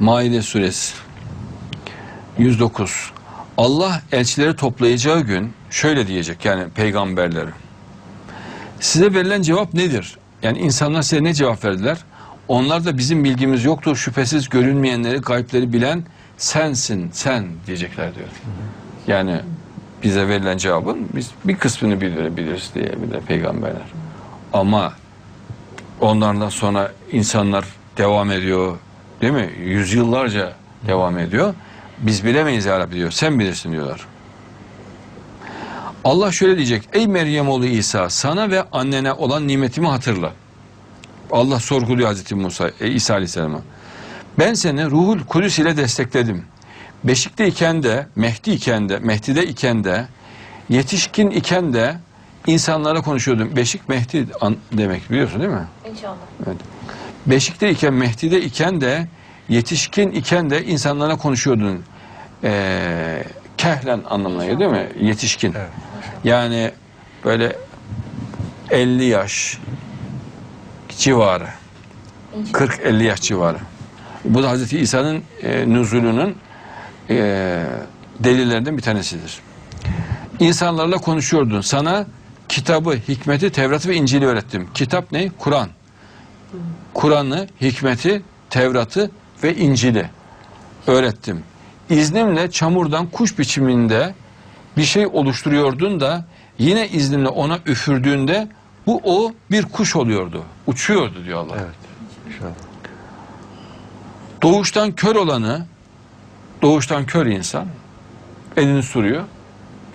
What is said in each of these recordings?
Maide suresi 109. Allah elçileri toplayacağı gün şöyle diyecek yani peygamberleri. Size verilen cevap nedir? Yani insanlar size ne cevap verdiler? Onlar da bizim bilgimiz yoktur şüphesiz görünmeyenleri, gayipleri bilen sensin, sen diyecekler diyor. Yani bize verilen cevabın biz bir kısmını bilir, biliriz diye bir de peygamberler. Ama onlardan sonra insanlar devam ediyor değil mi? Yüzyıllarca devam ediyor. Biz bilemeyiz ya Rabbi diyor. Sen bilirsin diyorlar. Allah şöyle diyecek. Ey Meryem oğlu İsa sana ve annene olan nimetimi hatırla. Allah sorguluyor Hazreti Musa, e, İsa Aleyhisselam'a. Ben seni ruhul kudüs ile destekledim. Beşikte iken de, Mehdi iken de, Mehdi'de iken de, yetişkin iken de insanlara konuşuyordum. Beşik Mehdi demek biliyorsun değil mi? İnşallah. Evet. Beşikte iken, Mehdi'de iken de, yetişkin iken de insanlara konuşuyordun. Ee, kehlen anlamına değil mi? Yetişkin. Evet. Yani böyle 50 yaş civarı. İnşallah. 40-50 yaş civarı. Bu da Hazreti İsa'nın e, nüzulünün e, delillerinden bir tanesidir. İnsanlarla konuşuyordun. Sana kitabı, hikmeti, Tevrat'ı ve İncil'i öğrettim. Kitap ne? Kur'an. Kur'an'ı, hikmeti, Tevrat'ı ve İncil'i öğrettim. İznimle çamurdan kuş biçiminde bir şey oluşturuyordun da yine iznimle ona üfürdüğünde bu o bir kuş oluyordu. Uçuyordu diyor Allah. Evet. İnşallah. Doğuştan kör olanı, doğuştan kör insan elini sürüyor.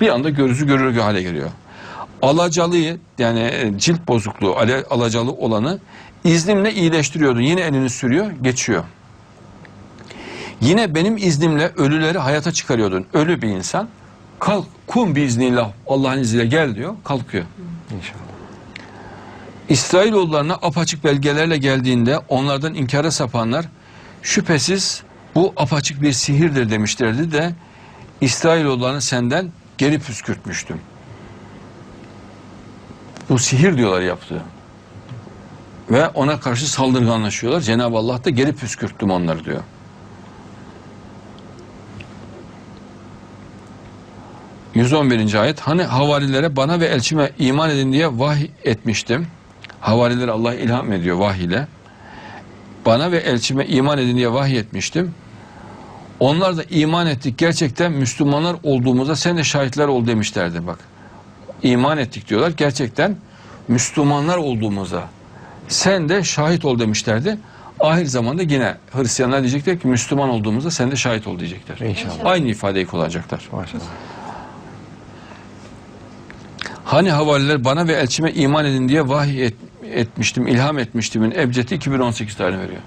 Bir anda gözü görür hale geliyor. Alacalıyı yani e, cilt bozukluğu alacalı olanı iznimle iyileştiriyordun. Yine elini sürüyor, geçiyor. Yine benim iznimle ölüleri hayata çıkarıyordun. Ölü bir insan kalk kum biiznillah Allah'ın izniyle gel diyor kalkıyor. İnşallah. İsrailoğullarına apaçık belgelerle geldiğinde onlardan inkara sapanlar şüphesiz bu apaçık bir sihirdir demişlerdi de İsrailoğullarını senden geri püskürtmüştüm. Bu sihir diyorlar yaptı. Ve ona karşı saldırganlaşıyorlar. Cenab-ı Allah da geri püskürttüm onları diyor. ...111. ayet... ...hani havarilere bana ve elçime iman edin diye vahiy etmiştim. Havarileri Allah ilham ediyor vahiy. Bana ve elçime iman edin diye vahiy etmiştim. Onlar da iman ettik gerçekten Müslümanlar olduğumuza sen de şahitler ol demişlerdi bak. İman ettik diyorlar gerçekten Müslümanlar olduğumuza sen de şahit ol demişlerdi. Ahir zamanda yine Hristiyanlar diyecekler ki Müslüman olduğumuzda sen de şahit ol diyecekler. İnşallah. Aynı ifadeyi kullanacaklar. Maşallah. Hani havariler bana ve elçime iman edin diye vahiy et- etmiştim, ilham etmiştimin Ebced'i 2018 tarihini veriyor.